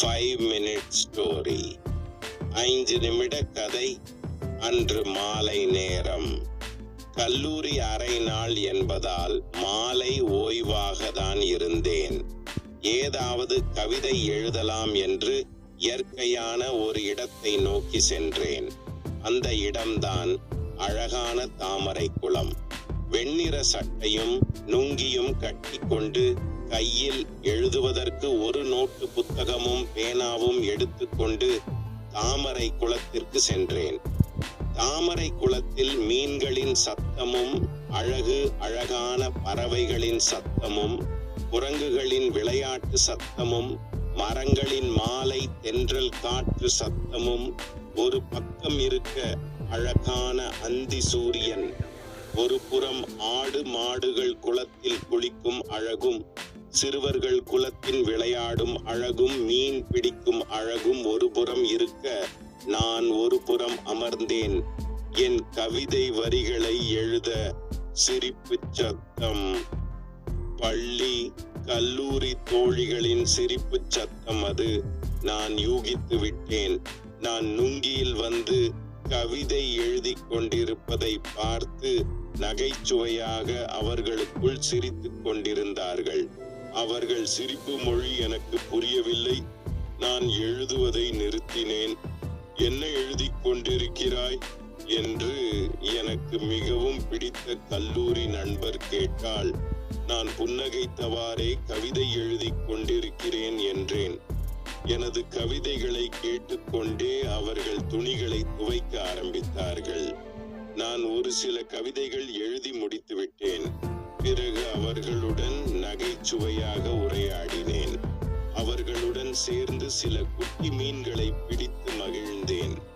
Five minute story ஐந்து நிமிட கதை. அன்று மாலை நேரம். கல்லூரி அரை நாள் என்பதால் மாலை ஓய்வாக தான் இருந்தேன். ஏதாவது கவிதை எழுதலாம் என்று இயற்கையான ஒரு இடத்தை நோக்கி சென்றேன். அந்த இடம்தான் அழகான தாமரை குளம் வெண்ணிற சட்டையும் நுங்கியும் கட்டிக்கொண்டு கையில் எழுதுவதற்கு ஒரு நோட்டு புத்தகமும் பேனாவும் எடுத்துக்கொண்டு தாமரை குளத்திற்கு சென்றேன். தாமரை குளத்தில் மீன்களின் சத்தமும் அழகு அழகான பறவைகளின் சத்தமும் குரங்குகளின் விளையாட்டு சத்தமும் மரங்களின் மாலை தென்றல் காற்று சத்தமும் ஒரு பக்கம் இருக்க அழகான அந்தி சூரியன் ஒரு புறம் ஆடு மாடுகள் குளத்தில் குளிக்கும் அழகும் சிறுவர்கள் குளத்தின் விளையாடும் அழகும் மீன் பிடிக்கும் அழகும் ஒரு புறம் இருக்க நான் ஒரு புறம் அமர்ந்தேன். என் கவிதை வரிகளை எழுத சிரிப்பு சத்தம். பள்ளி கல்லூரி தோழிகளின் சிரிப்பு சத்தம் அது. நான் யூகித்து விட்டேன். நான் நுங்கியில் வந்து கவிதை எழுதி கொண்டிருப்பதை பார்த்து நகைச்சுவையாக அவர்களுக்குள் சிரித்துக் கொண்டிருந்தார்கள். அவர்கள் சிரிப்பு மொழி எனக்கு புரியவில்லை. நான் எழுதுவதை நிறுத்தினேன். என்ன எழுதி கொண்டிருக்கிறாய்? என்று எனக்கு மிகவும் பிடித்த கல்லூரி நண்பர் கேட்டால் நான் புன்னகைத்தவாறே கவிதை எழுதி கொண்டிருக்கிறேன் என்றேன். எனது கவிதைகளை கேட்டுக்கொண்டே அவர்கள் துணிகளை துவைக்க ஆரம்பித்தார்கள். நான் ஒரு சில கவிதைகள் எழுதி முடித்து விட்டேன் பிறகு அவர்களுடன் நகைச்சுவையாக உரையாடினேன். அவர்களுடன் சேர்ந்து சில குட்டி மீன்களை பிடித்து மகிழ்ந்தேன்.